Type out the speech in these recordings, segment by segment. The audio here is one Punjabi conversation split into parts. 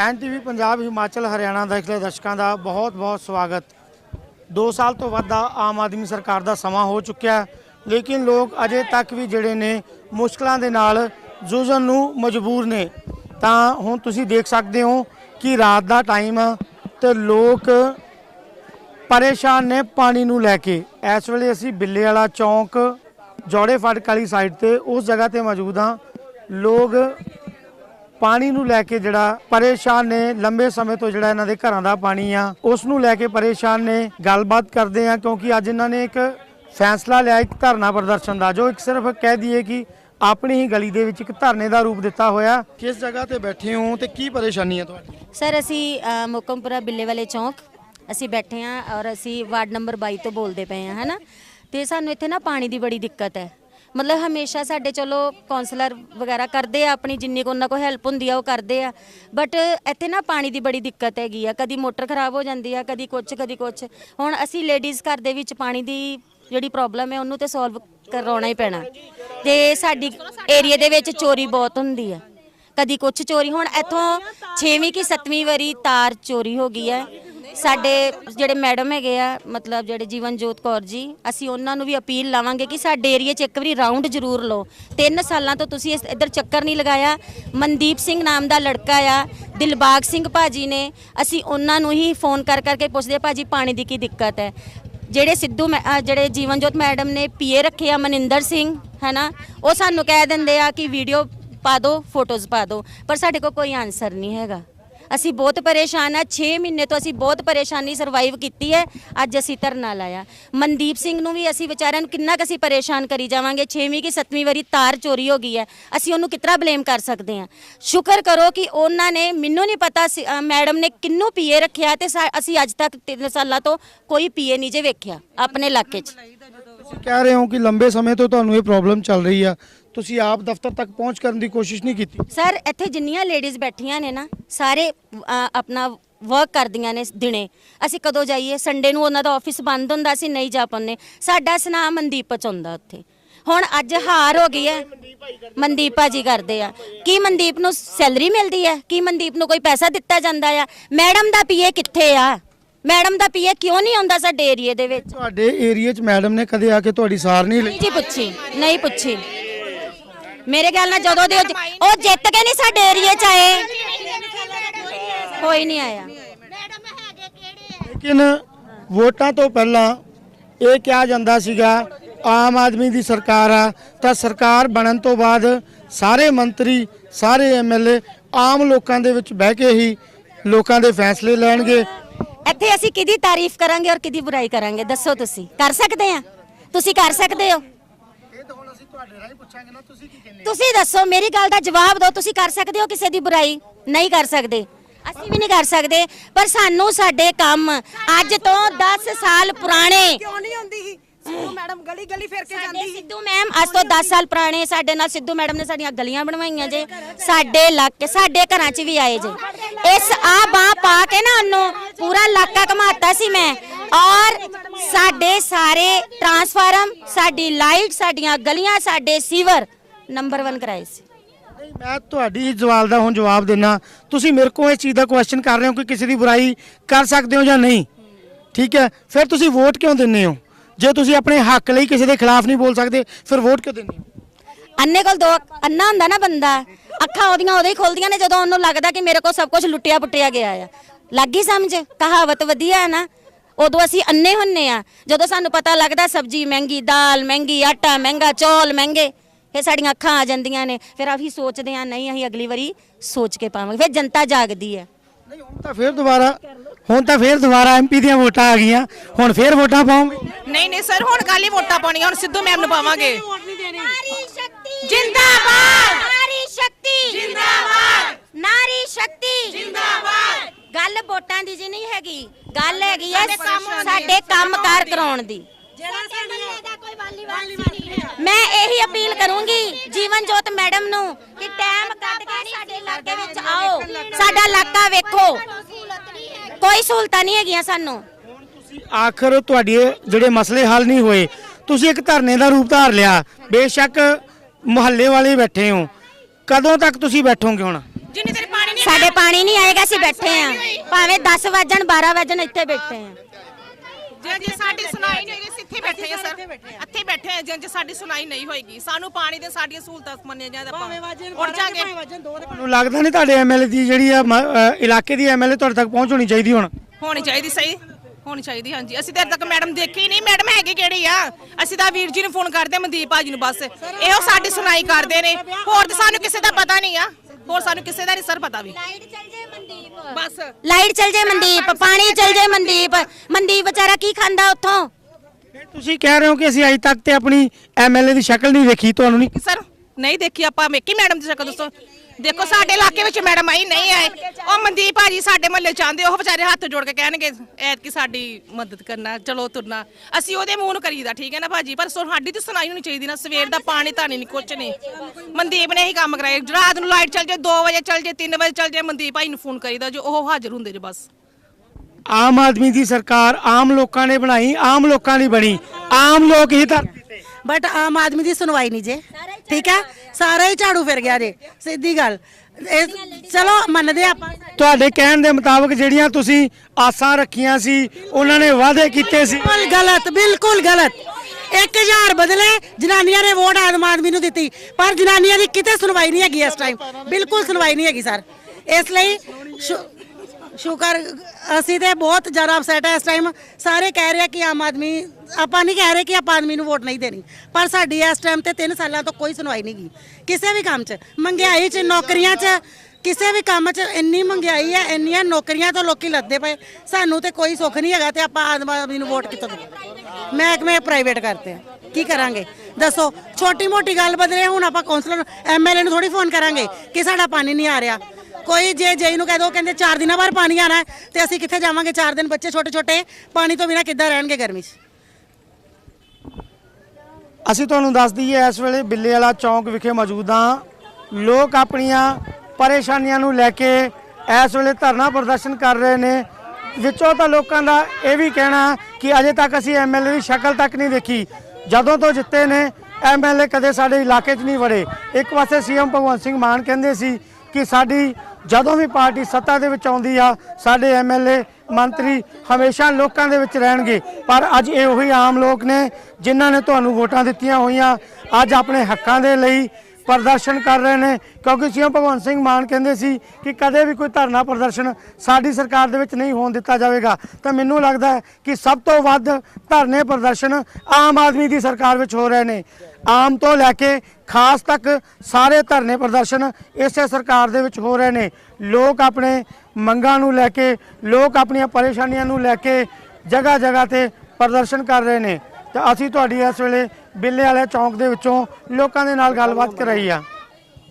ਐਨਟੀਵੀ ਪੰਜਾਬ, ਹਿਮਾਚਲ, ਹਰਿਆਣਾ ਦੇਖਦੇ ਦਰਸ਼ਕਾਂ ਦਾ ਬਹੁਤ-ਬਹੁਤ ਸਵਾਗਤ। 2 ਸਾਲ ਤੋਂ ਵੱਧ ਦਾ ਆਮ ਆਦਮੀ ਸਰਕਾਰ ਦਾ ਸਮਾਂ ਹੋ ਚੁੱਕਿਆ ਲੇਕਿਨ ਲੋਕ ਅਜੇ ਤੱਕ ਵੀ ਜਿਹੜੇ ਨੇ ਮੁਸ਼ਕਲਾਂ ਦੇ ਨਾਲ ਜੂਝਣ ਨੂੰ ਮਜਬੂਰ ਨੇ। ਤਾਂ ਹੁਣ ਤੁਸੀਂ ਦੇਖ ਸਕਦੇ ਹੋ ਕਿ ਰਾਤ ਦਾ ਟਾਈਮ ਆ ਤੇ ਲੋਕ ਪਰੇਸ਼ਾਨ ਨੇ ਪਾਣੀ ਨੂੰ ਲੈ ਕੇ। ਇਸ ਵੇਲੇ ਅਸੀਂ ਬਿੱਲੇ ਵਾਲਾ ਚੌਂਕ, ਜੋੜੇ ਫੜਕ ਵਾਲੀ ਸਾਈਡ ਤੇ ਉਸ ਜਗ੍ਹਾ ਤੇ ਮੌਜੂਦ ਹਾਂ। ਲੋਕ ਪਾਣੀ ਨੂੰ ਲੈ ਕੇ ਜਿਹੜਾ ਪਰੇਸ਼ਾਨ ਨੇ ਲੰਬੇ ਸਮੇਂ ਤੋਂ ਜਿਹੜਾ ਇਹਨਾਂ ਦੇ ਘਰਾਂ ਦਾ ਪਾਣੀ ਆ ਉਸ ਨੂੰ ਲੈ ਕੇ ਪਰੇਸ਼ਾਨ ਨੇ ਗੱਲਬਾਤ ਕਰਦੇ ਆ ਕਿਉਂਕਿ ਅੱਜ ਇਹਨਾਂ ਨੇ ਇੱਕ ਫੈਸਲਾ ਲਿਆ ਇੱਕ ਧਰਨਾ ਪ੍ਰਦਰਸ਼ਨ ਦਾ ਜੋ ਇੱਕ ਸਿਰਫ ਕਹਿ ਦਈਏ ਕਿ ਆਪਣੀ ਹੀ ਗਲੀ ਦੇ ਵਿੱਚ ਇੱਕ ਧਰਨੇ ਦਾ ਰੂਪ ਦਿੱਤਾ ਹੋਇਆ। ਕਿਸ ਜਗ੍ਹਾ ਤੇ ਬੈਠੇ ਹੋ ਤੇ ਕੀ ਪਰੇਸ਼ਾਨੀ ਹੈ ਤੁਹਾਡੀ? ਸਰ ਅਸੀਂ ਅ, ਮੁਕਮਪੁਰਾ ਬਿੱਲੇ ਵਾਲੇ ਚੌਂਕ ਅਸੀਂ ਬੈਠੇ ਹਾਂ ਔਰ ਅਸੀਂ ਵਾਰਡ ਨੰਬਰ 22 ਤੋਂ ਬੋਲਦੇ ਪਏ ਹਾਂ ਹੈਨਾ? ਤੇ ਸਾਨੂੰ ਇੱਥੇ ਨਾ ਪਾਣੀ ਦੀ ਬੜੀ ਦਿੱਕਤ ਹੈ। ਮਤਲਬ ਹਮੇਸ਼ਾ ਸਾਡੇ ਚਲੋ ਕਾਉਂਸਲਰ ਵਗੈਰਾ ਕਰਦੇ ਆ, ਆਪਣੀ ਜਿੰਨੀ ਕੋ ਉਹਨਾਂ ਕੋ ਹੈਲਪ ਹੁੰਦੀ ਆ, ਉਹ ਕਰਦੇ ਆ। ਬਟ ਇੱਥੇ ਨਾ ਪਾਣੀ ਦੀ ਬੜੀ ਦਿੱਕਤ ਹੈਗੀ ਆ। ਕਦੀ ਮੋਟਰ ਖਰਾਬ ਹੋ ਜਾਂਦੀ ਆ, ਕਦੀ ਕੁਛ ਕਦੀ ਕੁਛ। ਹੁਣ ਅਸੀਂ ਲੇਡੀਜ਼ ਘਰ ਦੇ ਵਿੱਚ ਪਾਣੀ ਦੀ ਜਿਹੜੀ ਪ੍ਰੋਬਲਮ ਹੈ ਉਹਨੂੰ ਤੇ ਸੋਲਵ ਕਰਾਉਣਾ ਹੀ ਪੈਣਾ। ਤੇ ਸਾਡੀ ਏਰੀਆ ਦੇ ਵਿੱਚ ਚੋਰੀ ਬਹੁਤ ਹੁੰਦੀ ਹੈ ਕਦੀ ਕੁਛ ਚੋਰੀ। ਹੁਣ ਇੱਥੋਂ 6ਵੀਂ ਕੀ 7ਵੀਂ ਵਾਰੀ ਤਾਰ ਚੋਰੀ ਹੋ ਗਈ ਹੈ ਸਾਡੇ ਜਿਹੜੇ ਮੈਡਮ ਹੈਗੇ ਆ ਮਤਲਬ ਜਿਹੜੇ ਜੀਵਨਜੋਤ ਕੌਰ ਜੀ ਅਸੀਂ ਉਹਨਾਂ ਨੂੰ ਵੀ ਅਪੀਲ ਲਾਵਾਂਗੇ ਕਿ ਸਾਡੇ ਏਰੀਆ 'ਚ ਇੱਕ ਵਾਰੀ ਰਾਉਂਡ ਜ਼ਰੂਰ ਲਓ। ਤਿੰਨ ਸਾਲਾਂ ਤੋਂ ਤੁਸੀਂ ਇਸ- ਇੱਧਰ ਚੱਕਰ ਨਹੀਂ ਲਗਾਇਆ। ਮਨਦੀਪ ਸਿੰਘ ਨਾਮ ਦਾ ਲੜਕਾ ਆ ਦਿਲਬਾਗ ਸਿੰਘ ਭਾਜੀ ਨੇ। ਅਸੀਂ ਉਹਨਾਂ ਨੂੰ ਹੀ ਫੋਨ ਕਰ ਕਰਕੇ ਪੁੱਛਦੇ ਆ, ਭਾਜੀ ਪਾਣੀ ਦੀ ਕੀ ਦਿੱਕਤ ਹੈ? ਜਿਹੜੇ ਸਿੱਧੂ ਮੈ- ਅਹ ਜਿਹੜੇ ਜੀਵਨਜੋਤ ਮੈਡਮ ਨੇ ਪੀਏ ਰੱਖੇ ਆ ਮਨਿੰਦਰ ਸਿੰਘ ਹੈਨਾ ਉਹ ਸਾਨੂੰ ਕਹਿ ਦਿੰਦੇ ਆ ਕਿ ਵੀਡੀਓ ਪਾ ਦਿਓ ਫੋਟੋਜ਼ ਪਾ ਦਿਓ ਪਰ ਸਾਡੇ ਕੋਲ ਕੋਈ ਆਨਸਰ ਨਹੀਂ ਹੈਗਾ। ਅਸੀਂ ਬਹੁਤ ਪਰੇਸ਼ਾਨ ਆ। 6 ਮਹੀਨੇ ਤੋਂ ਅਸੀਂ ਬਹੁਤ ਪਰੇਸ਼ਾਨੀ ਸਰਵਾਈਵ ਕੀਤੀ ਹੈ। ਅੱਜ ਅਸੀਂ ਧਰਨਾ ਲਾਇਆ। ਮਨਦੀਪ ਸਿੰਘ ਨੂੰ ਵੀ ਅਸੀਂ ਵਿਚਾਰਿਆਂ ਨੂੰ ਕਿੰਨਾ ਕੁ ਅਸੀਂ ਪਰੇਸ਼ਾਨ ਕਰੀ ਜਾਵਾਂਗੇ। 6ਵੀਂ ਕਿ 7ਵੀਂ ਵਾਰੀ ਤਾਰ ਚੋਰੀ ਹੋ ਗਈ ਹੈ। ਅਸੀਂ ਉਹਨੂੰ ਕਿਤਨਾ ਬਲੇਮ ਕਰ ਸਕਦੇ ਹਾਂ? ਸ਼ੁਕਰ ਕਰੋ ਕਿ ਉਹਨਾਂ ਨੇ, ਮੈਨੂੰ ਨਹੀਂ ਪਤਾ ਮੈਡਮ ਨੇ ਕਿੰਨੂੰ ਪੀਏ ਰੱਖਿਆ ਤੇ ਅਸੀਂ ਅੱਜ ਤੱਕ 3 ਸਾਲਾਂ ਤੋਂ ਕੋਈ ਪੀਏ ਨਹੀਂ ਜੇ ਵੇਖਿਆ, ਆਪਣੇ ਇਲਾਕੇ 'ਚ। ਕਹਿ ਰਹੇ ਹੋ ਕਿ ਲੰਬੇ ਸਮੇਂ ਤੋਂ ਤੁਹਾਨੂੰ ਇਹ ਪ੍ਰੋਬਲਮ ਚੱਲ ਰਹੀ ਆ। ਤੁਸੀਂ ਆਪ ਦਫ਼ਤਰ ਤੱਕ ਪਹੁੰਚ ਕਰਨ ਦੀ ਕੋਸ਼ਿਸ਼ ਨਹੀਂ ਕੀਤੀ। ਸਰ ਇੱਥੇ ਜਿੰਨੀਆਂ ਲੇਡੀਜ਼ ਬੈਠੀਆਂ ਨੇ ਨਾ ਸਾਰੇ ਅ, ਆਪਣਾ ਵਰਕ ਕਰਦੀਆਂ ਨੇ ਦਿਨੇ। ਅਸੀਂ ਕਦੋਂ ਜਾਈਏ? ਸੰਡੇ ਨੂੰ ਉਹਨਾਂ ਦਾ ਆਫਿਸ ਬੰਦ ਹੁੰਦਾ ਸੀ ਨਹੀਂ ਜਾ ਪਾਉਂਦੇ। ਸਾਡਾ ਸੁਨਾਮ ਮਨਦੀਪ ਚ ਹੁੰਦਾ ਉੱਥੇ। ਹੁਣ ਅੱਜ ਹਾਰ ਹੋ ਗਈ ਹੈ। ਮਨਦੀਪ ਭਾਜੀ ਕਰਦੇ ਆ। ਕੀ ਮਨਦੀਪ ਨੂੰ ਸੈਲਰੀ ਮਿਲਦੀ ਹੈ? ਕੀ ਮਨਦੀਪ ਨੂੰ ਕੋਈ ਪੈਸਾ ਦਿੱਤਾ ਜਾਂਦਾ ਆ? ਮੈਡਮ ਦਾ ਪੀਏ ਕਿੱਥੇ ਆ? ਮੈਡਮ ਦਾ ਪੀਏ ਕਿਉਂ ਨਹੀਂ ਆਉਂਦਾ ਸਾਡੇ ਏਰੀਏ ਦੇ ਵਿੱਚ? ਤੁਹਾਡੇ ਏਰੀਆ 'ਚ ਮੈਡਮ ਨੇ ਕਦੇ ਆ ਕੇ ਤੁਹਾਡੀ ਸਾਰ ਨਹੀਂ ਲਈ? ਨਹੀਂ ਜੀ ਪੁੱਛੀ ਨਹੀਂ ਪੁੱਛੀ। ਮੇਰੇ ਖਿਆਲ ਨਾਲ ਜਦੋਂ ਦੇ ਉਹ ਜਿ- ਉਹ ਜਿੱਤ ਕੇ ਨਹੀਂ ਸਾਡੇ ਏਰੀਏ ਚ ਆਏ। ਕੋਈ ਨਹੀਂ ਆਇਆ। ਲੇਕਿਨ ਵੋਟਾਂ ਤੋਂ ਪਹਿਲਾਂ ਇਹ ਕਿਹਾ ਜਾਂਦਾ ਸੀਗਾ ਆਮ ਆਦਮੀ ਦੀ ਸਰਕਾਰ ਆ ਤਾਂ ਸਰਕਾਰ ਬਣਨ ਤੋਂ ਬਾਅਦ ਸਾਰੇ ਮੰਤਰੀ ਸਾਰੇ ਐਮਐਲਏ ਆਮ ਲੋਕਾਂ ਦੇ ਵਿੱਚ ਬਹਿ ਕੇ ਹੀ ਲੋਕਾਂ ਦੇ ਫੈਸਲੇ ਲੈਣਗੇ। ਇੱਥੇ ਅਸੀਂ ਕਿਹਦੀ ਤਾਰੀਫ ਕਰਾਂਗੇ ਔਰ ਕਿਹਦੀ ਬੁਰਾਈ ਕਰਾਂਗੇ? ਦੱਸੋ ਤੁਸੀਂ। ਕਰ ਸਕਦੇ ਆ? ਤੁਸੀਂ ਕਰ ਸਕਦੇ ਹੋ? ਤੁਹਾਡੇ ਰਾਹੀਂ ਪੁੱਛਾਂਗੇ ਨਾ ਤੁਸੀਂ ਕੀ ਕਹਿੰਦੇ ਤੁਸੀਂ ਦੱਸੋ ਮੇਰੀ ਗੱਲ ਦਾ ਜਵਾਬ ਦਿਓ ਤੁਸੀਂ ਕਰ ਸਕਦੇ ਹੋ ਕਿਸੇ ਦੀ ਬੁਰਾਈ? ਨਹੀਂ ਕਰ ਸਕਦੇ। ਅਸੀਂ ਵੀ ਨਹੀਂ ਕਰ ਸਕਦੇ ਪਰ ਸਾਨੂੰ ਸਾਡੇ ਕੰਮ ਅੱਜ ਤੋਂ 10 ਸਾਲ ਪੁਰਾਣੇ। ਕਿਉਂ ਨਹੀਂ ਆਉਂਦੀ ਸੀ? ਸਿੱਧੂ ਮੈਡਮ ਗਲੀ ਗਲੀ ਫਿਰ ਕੇ ਜਾਂਦੀ ਸਾਡੇ ਸੀ। ਸਿੱਧੂ ਮੈਮ ਅੱਜ ਤੋਂ 10 ਸਾਲ ਪੁਰਾਣੇ ਸਾਡੇ ਨਾਲ ਸਿੱਧੂ ਮੈਡਮ ਨੇ ਸਾਡੀਆਂ ਗਲੀਆਂ ਬਣਵਾਈਆਂ ਜੇ। ਸਾਡੇ ਇਲਾਕੇ ਸਾਡੇ ਘਰਾਂ 'ਚ ਵੀ ਆਏ ਜੇ। ਇਸ ਆ ਬਾਹ ਪਾ ਕੇ ਨਾ ਉਹਨੂੰ ਪੂਰਾ ਇਲਾਕਾ ਘਮਾਤਾ ਸੀ ਮੈਂ। ਔਰ ਸਾਡੇ ਸਾਰੇ ਟਰਾਂਸਫਾਰਮ ਸਾਡੀ ਲਾਈਟ ਸਾਡੀਆਂ ਗਲੀਆਂ ਸਾਡੇ ਸੀਵਰ ਨੰਬਰ 1 ਕਰਾਏ ਸੀ। ਨਹੀਂ ਮੈਂ ਤੁਹਾਡੀ ਸਵਾਲ ਦਾ ਹੁਣ ਜਵਾਬ ਦੇਣਾ ਤੁਸੀਂ ਮੇਰੇ ਕੋਲ ਇਸ ਚੀਜ਼ ਦਾ ਕੁਐਸਚਨ ਕਰ ਰਹੇ ਹੋ ਕਿ ਕਿਸੇ ਦੀ ਬੁਰਾਈ ਕਰ ਸਕਦੇ ਹੋ ਜਾਂ ਨਹੀਂ? ਠੀਕ ਹੈ? ਫਿਰ ਤੁਸੀਂ ਵੋਟ ਕਿਉਂ ਦਿੰਦੇ ਹੋ? ਜੇ ਤੁਸੀਂ ਆਪਣੇ ਹੱਕ ਲਈ ਕਿਸੇ ਦੇ ਖਿਲਾਫ ਨਹੀਂ ਬੋਲ ਸਕਦੇ ਫਿਰ ਵੋਟ ਕਿਉਂ ਦਿੰਦੇ ਹੋ? ਅੰਨੇ ਕੋਲ ਦੋ ਅੰਨਾ ਹੁੰਦਾ ਨਾ ਬੰਦਾ ਅੱਖਾਂ ਉਹਦੀਆਂ ਉਦੋਂ ਹੀ ਖੁੱਲਦੀਆਂ ਨੇ ਜਦੋਂ ਉਹਨੂੰ ਲੱਗਦਾ ਕਿ ਮੇਰੇ ਕੋਲ ਸਭ ਕੁਝ ਲੁੱਟਿਆ ਪੁੱਟਿਆ ਗਿਆ ਆ। ਲੱਗੀ ਸਮਝ? ਕਹਾਵਤ ਵਧੀਆ ਹੈ ਨਾ? ਉਦੋਂ ਅਸੀਂ ਅੰਨੇ ਹੁੰਨੇ ਆ। ਜਦੋਂ ਸਾਨੂੰ ਪਤਾ ਲੱਗਦਾ ਸਬਜ਼ੀ ਮਹਿੰਗੀ ਦਾਲ ਮਹਿੰਗੀ ਆਟਾ ਮਹਿੰਗਾ ਚੌਲ ਮਹਿੰਗੇ ਫਿਰ ਸਾਡੀਆਂ ਅੱਖਾਂ ਆ ਜਾਂਦੀਆਂ ਨੇ। ਫਿਰ ਅਸੀਂ ਸੋਚਦੇ ਆ ਨਹੀਂ ਅਸੀਂ ਅਗਲੀ ਵਾਰੀ ਸੋਚ ਕੇ ਪਾਵਾਂਗੇ। ਫਿਰ ਜਨਤਾ ਜਾਗਦੀ ਹੈ। ਨਹੀਂ ਹੁਣ ਤਾਂ ਫਿਰ ਦੁਬਾਰਾ ਹੁਣ ਤਾਂ ਫਿਰ ਦੁਬਾਰਾ ਐਮਪੀ ਦੀਆਂ ਵੋਟਾਂ ਆ ਗਈਆਂ। ਹੁਣ ਫਿਰ ਵੋਟਾਂ ਪਾਉਂਗੇ ਨਹੀਂ ਨਹੀਂ ਸਰ ਹੁਣ ਕੱਲ ਹੀ ਵੋਟਾਂ ਪਾਉਣੀਆਂ। ਹੁਣ ਸਿੱਧੂ ਮੈਮ ਨੂੰ ਪਾਵਾਂਗੇ। ਨਾਰੀ ਸ਼ਕਤੀ ਜਿੰਦਾਬਾਦ! ਨਾਰੀ ਸ਼ਕਤੀ! ਜਿੰਦਾਬਾਦ! ਨਾਰੀ ਸ਼ਕਤੀ! ਜਿੰਦਾਬਾਦ! ਗੱਲ ਵੋਟਾਂ ਦੀ ਜੀ ਨਹੀਂ ਹੈਗੀ। ਗੱਲ ਹੈਗੀ ਹੈ ਸਾਡੇ ਕੰਮ ਕੰਮਕਾਰ ਕਰਾਉਣ ਦੀ। ਜਿਹੜਾ ਦਾ ਕੋਈ ਵਾਲੀ ਵਾਲੀ ਮੈਂ ਇਹੀ ਅਪੀਲ ਕਰੂੰਗੀ ਜੀਵਨ ਜੋਤ ਮੈਡਮ ਨੂੰ ਕਿ ਟਾਈਮ ਕੱਢ ਕੇ ਸਾਡੇ ਇਲਾਕੇ ਵਿੱਚ ਆਓ। ਸਾਡਾ ਇਲਾਕਾ ਵੇਖੋ। ਕੋਈ ਸਹੂਲਤਾਂ ਨਹੀਂ ਹੈਗੀਆਂ ਸਾਨੂੰ। ਆਖਰ ਤੁਹਾਡੇ ਜਿਹੜੇ ਮਸਲੇ ਹੱਲ ਨਹੀਂ ਹੋਏ ਤੁਸੀਂ ਇੱਕ ਧਰਨੇ ਦਾ ਰੂਪ ਧਾਰ ਲਿਆ। ਬੇਸ਼ੱਕ ਮੁਹੱਲੇ ਵਾਲੇ ਬੈਠੇ ਹੋ। ਕਦੋਂ ਤੱਕ ਤੁਸੀਂ ਬੈਠੋਗੇ ਹੁਣ? ਜਿੰਨੀ ਪਾਣੀ ਸਾਡੇ ਪਾਣੀ ਨਹੀਂ ਆਏਗਾ ਅਸੀਂ ਬੈਠੇ ਆ ਭਾਵੇਂ 10 ਵਜਣ 12 ਵਜਣ ਇੱਥੇ ਬੈਠੇ ਆ ਜੇ ਜੇ ਸਾਡੀ ਸੁਣਾਈ ਨਹੀਂ ਹੋਏਗੀ ਅਸੀਂ ਇੱਥੇ ਬੈਠੇ ਆ ਸਰ। ਇੱਥੇ ਬੈਠੇ ਆ ਜੇ ਜੇ ਸਾਡੀ ਸੁਣਾਈ ਨਹੀਂ ਹੋਏਗੀ। ਸਾਨੂੰ ਪਾਣੀ ਦੇ ਸਾਡੀਆਂ ਸਹੂਲਤਾਂ ਮੰਨੀਆਂ ਜਾਣ ਆਪਾਂ ਉੱਠ ਜਾਗੇ। ਤੁਹਾਨੂੰ ਲੱਗਦਾ ਨਹੀਂ ਤੁਹਾਡੇ ਐਮਐਲਏ ਦੀ ਜਿਹੜੀ ਆ ਇਲਾਕੇ ਦੀ ਐਮਐਲਏ ਤੁਹਾਡੇ ਤੱਕ ਪਹੁੰਚ ਹੋਣੀ ਚਾਹੀਦੀ ਹੁਣ? ਹੋਣੀ ਚਾਹੀਦੀ ਸਹੀ। ਹੋਣੀ ਚਾਹੀਦੀ ਹਾਂਜੀ। ਅਸੀਂ ਤੇ ਤੱਕ ਮੈਡਮ ਦੇਖੀ ਨਹੀਂ। ਮੈਡਮ ਹੈਗੀ ਕਿਹੜੀ ਆ? ਅਸੀਂ ਤਾਂ ਵੀਰ ਜੀ ਨੂੰ ਫੋਨ ਕਰਦੇ ਮਨਦੀਪ ਭਾਜੀ ਨੂੰ ਬਸ। ਇਹੋ ਸਾਡੀ ਸੁਣਾਈ ਕਰਦੇ ਨੇ। ਹੋਰ ਤਾਂ ਸਾਨੂੰ ਕਿਸੇ ਦਾ ਪਤਾ ਨਹੀਂ ਆ। ਹੋਰ ਸਾਨੂੰ ਕਿਸੇ ਦਾ ਨਹੀਂ ਸਰ ਪਤਾ ਵੀ। ਲਾਈਟ ਚੱਲ ਜੇ ਮਨਦੀਪ। ਬਸ। ਲਾਈਟ ਚੱਲ ਜੇ ਮਨਦੀਪ ਪਾਣੀ ਚੱਲ ਜੇ ਮਨਦੀਪ। ਮਨਦੀਪ ਵਿਚਾਰਾ ਕੀ ਖਾਂਦਾ ਉੱਥੋਂ? ਫਿਰ ਤੁਸੀਂ ਕਹਿ ਰਹੇ ਹੋ ਕਿ ਅਸੀਂ ਅਜੇ ਤੱਕ ਤੇ ਆਪਣੀ ਐਮਐਲਏ ਦੀ ਸ਼ਕਲ ਨਹੀਂ ਵੇਖੀ ਤੁਹਾਨੂੰ ਨਹੀਂ ਸਰ ਨਹੀਂ ਦੇਖੀ ਆਪਾਂ ਮੇਕੀ ਮੈਡਮ ਦੀ ਸ਼ਕਲ ਦੱਸੋ। ਦੇਖੋ ਸਾਡੇ ਇਲਾਕੇ ਵਿੱਚ ਮੈਡਮ ਆਈ ਨਹੀਂ ਆਏ। ਉਹ ਮਨਦੀਪ ਭਾਜੀ ਸਾਡੇ ਮਹੱਲੇ ਚਾਹੁੰਦੇ ਉਹ ਵਿਚਾਰੇ ਹੱਥ ਜੋੜ ਕੇ ਕਹਿਣਗੇ ਐਤਕੀ ਸਾਡੀ ਮਦਦ ਕਰਨਾ ਚਲੋ ਤੁਰਨਾ। ਅਸੀਂ ਉਹਦੇ ਮੂੰਹ ਨੂੰ ਕਰੀਦਾ ਠੀਕ ਹੈ ਨਾ ਭਾਜੀ? ਪਰ ਸਾਡੀ ਤਾਂ ਸੁਣਾਈ ਹੋਣੀ ਚਾਹੀਦੀ ਨਾ ਸਵੇਰ ਦਾ ਪਾਣੀ ਤਾਂ ਨਹੀਂ ਕੁਛ ਨਹੀਂ। ਮਨਦੀਪ ਨੇ ਇਹੀ ਕੰਮ ਕਰਾਇਆ ਰਾਤ ਨੂੰ ਲਾਈਟ ਚੱਲ ਜੇ 2 ਵਜੇ ਚੱਲ ਜੇ 3 ਵਜੇ ਚੱਲ ਜੇ ਮਨਦੀਪ ਭਾਈ ਨੂੰ ਫੋਨ ਕਰੀਦਾ ਜੋ ਉਹ ਹਾਜ਼ਰ ਹੁੰਦੇ ਜੇ ਬਸ। ਆਮ ਆਦਮੀ ਦੀ ਸਰਕਾਰ ਆਮ ਲੋਕਾਂ ਨੇ ਬਣਾਈ ਆਮ ਲੋਕਾਂ ਦੀ ਬਣੀ ਆਮ ਲੋਕ ਹੀ ਧਰਤੀ ਤੇ। ਬਟ ਆਮ ਆਦਮੀ ਦੀ ਸੁਣਵਾਈ ਨਹੀਂ ਜੇ। ਠੀਕ ਹੈ? ਸਾਰਾ ਹੀ ਝਾੜੂ ਫਿਰ ਗਿਆ ਜੇ। ਸਿੱਧੀ ਗੱਲ। ਇਹ ਚਲੋ ਮੰਨਦੇ ਆਪਾਂ। ਤੁਹਾਡੇ ਕਹਿਣ ਦੇ ਮੁਤਾਬਕ ਜਿਹੜੀਆਂ ਤੁਸੀਂ ਆਸਾਂ ਰੱਖੀਆਂ ਸੀ ਉਹਨਾਂ ਨੇ ਵਾਅਦੇ ਕੀਤੇ ਸੀ। ਬਿਲਕੁਲ ਗਲਤ ਬਿਲਕੁਲ ਗਲਤ। 1000 ਬਦਲੇ ਜਨਾਨੀਆਂ ਨੇ ਵੋਟ ਆਮ ਆਦਮੀ ਨੂੰ ਦਿੱਤੀ। ਪਰ ਜਨਾਨੀਆਂ ਦੀ ਕਿਤੇ ਸੁਣਵਾਈ ਨਹੀਂ ਹੈਗੀ ਇਸ ਟਾਈਮ ਬਿਲਕੁਲ ਸੁਣਵਾਈ ਨਹੀਂ ਹੈਗੀ ਸਰ। ਇਸ ਲਈ ਸ਼ੁ- ਸ਼ੁਕਰ ਅਸੀਂ ਤੇ ਬਹੁਤ ਜ਼ਿਆਦਾ ਅਪਸੈਟ ਹੈ ਇਸ ਟਾਈਮ ਸਾਰੇ ਕਹਿ ਰਹੇ ਆ ਕਿ ਆਮ ਆਦਮੀ ਆਪਾਂ ਨਹੀਂ ਕਹਿ ਰਹੇ ਕਿ ਆਪਾਂ ਆਦਮੀ ਨੂੰ ਵੋਟ ਨਹੀਂ ਦੇਣੀ ਪਰ ਸਾਡੀ ਇਸ ਟਾਈਮ ਤੇ 3 ਸਾਲਾਂ ਤੋਂ ਕੋਈ ਸੁਣਵਾਈ ਨਹੀਂ ਗਈ। ਕਿਸੇ ਵੀ ਕੰਮ 'ਚ ਮਹਿੰਗਾਈ 'ਚ ਨੌਕਰੀਆਂ 'ਚ ਕਿਸੇ ਵੀ ਕੰਮ 'ਚ ਇੰਨੀ ਮਹਿੰਗਾਈ ਹੈ ਇੰਨੀਆਂ ਨੌਕਰੀਆਂ ਤੋਂ ਲੋਕੀ ਲੱਦੇ ਪਏ ਸਾਨੂੰ ਤੇ ਕੋਈ ਸੁੱਖ ਨਹੀਂ ਹੈਗਾ ਤੇ ਆਪਾਂ ਆਮ ਆਦਮੀ ਨੂੰ ਵੋਟ ਕਿੱਥੋਂ ਦੇਵਾਂਗੇ ਮਹਿਕਮੇ ਪ੍ਰਾਈਵੇਟ ਕਰਤੇ ਆ। ਕੀ ਕਰਾਂਗੇ? ਦੱਸੋ ਛੋਟੀ ਮੋਟੀ ਗੱਲ ਬਦਲੇ ਹੁਣ ਆਪਾਂ ਕਾਉਂਸਲਰ ਐਮਐਲਏ ਨੂੰ ਥੋੜੀ ਫੋਨ ਕਰਾਂਗੇ ਕਿ ਸਾਡਾ ਪਾਣੀ ਨਹੀਂ ਆ ਰਿਹਾ। ਕੋਈ ਜੇ ਜੇਈ ਨੂੰ ਕਹਿ ਦੋ ਕਹਿੰਦੇ 4 ਦਿਨਾਂ ਬਾਅਦ ਪਾਣੀ ਆਣਾ ਹੈ, ਤੇ ਅਸੀਂ ਕਿੱਥੇ ਜਾਵਾਂਗੇ? 4 ਦਿਨ ਬੱਚੇ ਛੋਟੇ ਛੋਟੇ ਪਾਣੀ ਤੋਂ ਬਿਨਾ ਕਿੱਦਾਂ ਰਹਿਣਗੇ ਗਰਮੀ 'ਚ? ਅਸੀਂ ਤੁਹਾਨੂੰ ਦੱਸ ਦਈਏ, ਇਸ ਵੇਲੇ ਬਿੱਲੇ ਵਾਲਾ ਚੌਂਕ ਵਿਖੇ ਮੌਜੂਦ ਹਾਂ। ਲੋਕ ਆਪਣੀਆਂ ਪਰੇਸ਼ਾਨੀਆਂ ਨੂੰ ਲੈ ਕੇ ਇਸ ਵੇਲੇ ਧਰਨਾ ਪ੍ਰਦਰਸ਼ਨ ਕਰ ਰਹੇ ਨੇ। ਵਿੱਚੋਂ ਤਾਂ ਲੋਕਾਂ ਦਾ ਇਹ ਵੀ ਕਹਿਣਾ ਕਿ ਅਜੇ ਤੱਕ ਅਸੀਂ ਐਮਐਲਏ ਦੀ ਸ਼ਕਲ ਤੱਕ ਨਹੀਂ ਦੇਖੀ। ਜਦੋਂ ਤੋਂ ਜਿੱਤੇ ਨੇ ਐਮਐਲਏ ਕਦੇ ਸਾਡੇ ਇਲਾਕੇ 'ਚ ਨਹੀਂ ਵੜੇ। ਇੱਕ ਪਾਸੇ ਸੀਐਮ ਭਗਵੰਤ ਸਿੰਘ ਮਾਨ ਕਹਿੰਦੇ ਸੀ ਕਿ ਸਾਡੀ ਜਦੋਂ ਵੀ ਪਾਰਟੀ ਸੱਤਾ ਦੇ ਵਿੱਚ ਆਉਂਦੀ ਆ, ਸਾਡੇ ਐਮਐਲਏ ਮੰਤਰੀ ਹਮੇਸ਼ਾ ਲੋਕਾਂ ਦੇ ਵਿੱਚ ਰਹਿਣਗੇ। ਪਰ ਅੱਜ ਇਹ ਉਹੀ ਆਮ ਲੋਕ ਨੇ ਜਿਨ੍ਹਾਂ ਨੇ ਤੁਹਾਨੂੰ ਵੋਟਾਂ ਦਿੱਤੀਆਂ ਹੋਈਆਂ। ਅੱਜ ਆਪਣੇ ਹੱਕਾਂ ਦੇ ਲਈ ਪ੍ਰਦਰਸ਼ਨ ਕਰ ਰਹੇ ਨੇ। ਕਿਉਂਕਿ ਸੀਐਮ ਭਗਵੰਤ ਸਿੰਘ ਮਾਨ ਕਹਿੰਦੇ ਸੀ ਕਿ ਕਦੇ ਵੀ ਕੋਈ ਧਰਨਾ ਪ੍ਰਦਰਸ਼ਨ ਸਾਡੀ ਸਰਕਾਰ ਦੇ ਵਿੱਚ ਨਹੀਂ ਹੋਣ ਦਿੱਤਾ ਜਾਵੇਗਾ। ਤਾਂ ਮੈਨੂੰ ਲੱਗਦਾ ਹੈ ਕਿ ਸਭ ਤੋਂ ਵੱਧ ਧਰਨੇ ਪ੍ਰਦਰਸ਼ਨ ਆਮ ਆਦਮੀ ਦੀ ਸਰਕਾਰ ਵਿੱਚ ਹੋ ਰਹੇ ਨੇ। ਆਮ ਤੋਂ ਲੈ ਕੇ ਖਾਸ ਤੱਕ ਸਾਰੇ ਧਰਨੇ ਪ੍ਰਦਰਸ਼ਨ ਇਸੇ ਸਰਕਾਰ ਦੇ ਵਿੱਚ ਹੋ ਰਹੇ ਨੇ। ਲੋਕ ਆਪਣੇ ਮੰਗਾਂ ਨੂੰ ਲੈ ਕੇ ਲੋਕ ਆਪਣੀਆਂ ਪਰੇਸ਼ਾਨੀਆਂ ਨੂੰ ਲੈ ਕੇ ਜਗ੍ਹਾ ਜਗ੍ਹਾ ਤੇ ਪ੍ਰਦਰਸ਼ਨ ਕਰ ਰਹੇ ਨੇ। ਤੇ ਅਸੀਂ ਤੁਹਾਡੀ ਇਸ ਵੇਲੇ ਬਿੱਲੇ ਵਾਲੇ ਚੌਂਕ ਦੇ ਵਿੱਚੋਂ ਲੋਕਾਂ ਦੇ ਨਾਲ ਗੱਲਬਾਤ ਕਰਾਈ ਆ।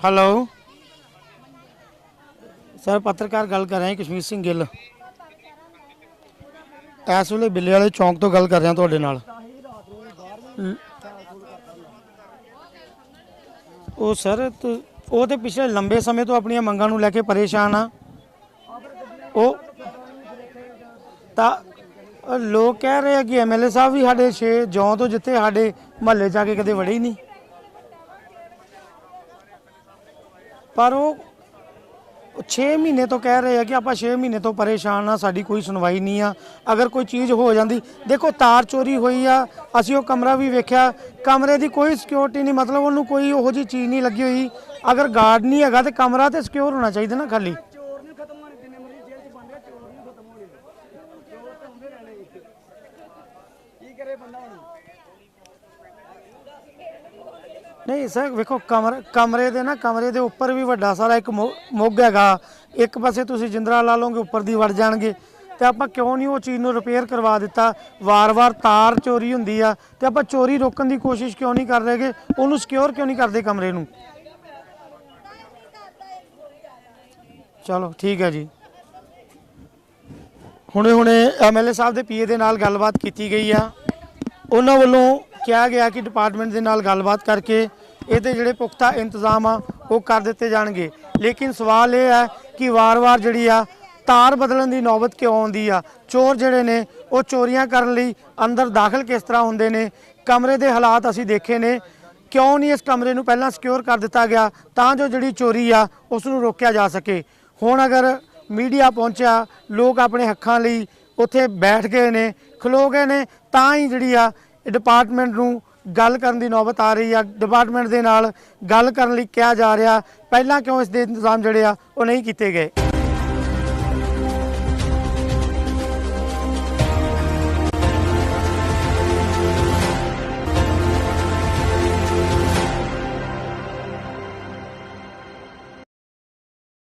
ਹੈਲੋ ਸਰ ਪੱਤਰਕਾਰ ਗੱਲ ਕਰ ਰਹੇ ਕਸ਼ਮੀਰ ਸਿੰਘ ਗਿੱਲ। ਇਸ ਵੇਲੇ ਬਿੱਲੇ ਵਾਲੇ ਚੌਂਕ ਤੋਂ ਗੱਲ ਕਰ ਰਿਹਾ ਤੁਹਾਡੇ ਨਾਲ। ਉਹ ਸਰ ਤੁ- ਉਹ ਤੇ ਪਿਛਲੇ ਲੰਬੇ ਸਮੇਂ ਤੋਂ ਆਪਣੀਆਂ ਮੰਗਾਂ ਨੂੰ ਲੈ ਕੇ ਪਰੇਸ਼ਾਨ ਆ। ਉਹ ਤਾਂ ਅ, ਲੋਕ ਕਹਿ ਰਹੇ ਆ ਕਿ ਐਮਐਲਏ ਸਾਹਿਬ ਵੀ ਸਾਡੇ ਛੇ ਜੌਂ ਤੋਂ ਜਿੱਥੇ ਸਾਡੇ ਮਹੱਲੇ ਜਾ ਕੇ ਕਦੇ ਵੜੇ ਹੀ ਨਹੀਂ। ਪਰ ਉਹ 6 ਮਹੀਨੇ ਤੋਂ ਕਹਿ ਰਹੇ ਆ ਕਿ ਆਪਾਂ 6 ਮਹੀਨੇ ਤੋਂ ਪਰੇਸ਼ਾਨ ਆ, ਸਾਡੀ ਕੋਈ ਸੁਣਵਾਈ ਨਹੀਂ ਆ। ਅਗਰ ਕੋਈ ਚੀਜ਼ ਹੋ ਜਾਂਦੀ, ਦੇਖੋ ਤਾਰ ਚੋਰੀ ਹੋਈ ਆ, ਅਸੀਂ ਉਹ ਕਮਰਾ ਵੀ ਵੇਖਿਆ, ਕਮਰੇ ਦੀ ਕੋਈ ਸਿਕਿਉਰਿਟੀ ਨਹੀਂ, ਮਤਲਬ ਉਹਨੂੰ ਕੋਈ ਉਹੋ ਜੀ ਚੀਜ਼ ਨਹੀਂ ਲੱਗੀ ਹੋਈ। ਅਗਰ ਗਾਰਡ ਨਹੀਂ ਹੈਗਾ ਤੇ ਕਮਰਾ ਤੇ ਸਿਕਿਉਰ ਹੋਣਾ ਚਾਹੀਦਾ ਨਾ ਖਾਲੀ। ਨਹੀਂ, ਸਰ, ਵੇਖੋ, ਕਮਰੇ ਕਮਰੇ ਦੇ ਨਾ, ਕਮਰੇ ਦੇ ਉੱਪਰ ਵੀ ਵੱਡਾ ਸਾਰਾ ਇੱਕ ਮੁ- ਮੁੱਗ ਹੈਗਾ। ਇੱਕ ਪਾਸੇ ਤੁਸੀਂ ਜਿੰਦਰਾ ਲਾ ਲਓਗੇ, ਉੱਪਰ ਦੀ ਵੜ ਜਾਣਗੇ। ਤੇ ਆਪਾਂ ਕਿਉਂ ਨਹੀਂ ਉਹ ਚੀਜ਼ ਨੂੰ ਰਿਪੇਅਰ ਕਰਵਾ ਦਿੱਤਾ? ਵਾਰ-ਵਾਰ ਤਾਰ ਚੋਰੀ ਹੁੰਦੀ ਆ, ਤੇ ਆਪਾਂ ਚੋਰੀ ਰੋਕਣ ਦੀ ਕੋਸ਼ਿਸ਼ ਕਿਉਂ ਨਹੀਂ ਕਰ ਰਹੇਗੇ ਉਹਨੂੰ ਸਿਕਿਉਰ ਕਿਉਂ ਨਹੀਂ ਕਰਦੇ ਕਮਰੇ ਨੂੰ? ਚਲੋ, ਠੀਕ ਹੈ ਜੀ। ਹੁਣੇ ਹੁਣੇ ਐਮਐਲਏ ਸਾਹਿਬ ਦੇ ਪੀਏ ਦੇ ਨਾਲ ਗੱਲਬਾਤ ਕੀਤੀ ਗਈ ਆ। ਉਹਨਾਂ ਵੱਲੋਂ ਕਿਹਾ ਗਿਆ ਕਿ ਡਿਪਾਰਟਮੈਂਟ ਦੇ ਨਾਲ ਗੱਲਬਾਤ ਕਰਕੇ ਇਹਦੇ ਜਿਹੜੇ ਪੁਖਤਾ ਇੰਤਜ਼ਾਮ ਆ, ਉਹ ਕਰ ਦਿੱਤੇ ਜਾਣਗੇ। ਲੇਕਿਨ ਸਵਾਲ ਇਹ ਹੈ ਕਿ ਵਾਰ-ਵਾਰ ਜਿਹੜੀ ਆ, ਤਾਰ ਬਦਲਣ ਦੀ ਨੌਬਤ ਕਿਉਂ ਆਉਂਦੀ ਆ? ਚੋਰ ਜਿਹੜੇ ਨੇ, ਉਹ ਚੋਰੀਆਂ ਕਰਨ ਲਈ ਅੰਦਰ ਦਾਖਲ ਕਿਸ ਤਰ੍ਹਾਂ ਹੁੰਦੇ ਨੇ? ਕਮਰੇ ਦੇ ਹਾਲਾਤ ਅਸੀਂ ਦੇਖੇ ਨੇ। ਕਿਉਂ ਨਹੀਂ ਇਸ ਕਮਰੇ ਨੂੰ ਪਹਿਲਾਂ ਸਿਕਿਉਰ ਕਰ ਦਿੱਤਾ ਗਿਆ, ਤਾਂ ਜੋ ਜਿਹੜੀ ਚੋਰੀ ਆ ਉਸ ਨੂੰ ਰੋਕਿਆ ਜਾ ਸਕੇ? ਹੁਣ ਅਗਰ ਮੀਡੀਆ ਪਹੁੰਚਿਆ, ਲੋਕ ਆਪਣੇ ਹੱਕਾਂ ਲਈ ਉੱਥੇ ਬੈਠ ਗਏ ਨੇ, ਖਲੋ ਗਏ ਨੇ, ਤਾਂ ਹੀ ਜਿਹੜੀ ਆ ਡਿਪਾਰਟਮੈਂਟ ਨੂੰ ਗੱਲ ਕਰਨ ਦੀ ਨੌਬਤ ਆ ਰਹੀ ਆ। ਡਿਪਾਰਟਮੈਂਟ ਦੇ ਨਾਲ ਗੱਲ ਕਰਨ ਲਈ ਕਿਹਾ ਜਾ ਰਿਹਾ। ਪਹਿਲਾਂ ਕਿਉਂ ਇਸ ਦੇ ਇੰਤਜ਼ਾਮ ਜਿਹੜੇ ਆ, ਉਹ ਨਹੀਂ ਕੀਤੇ ਗਏ?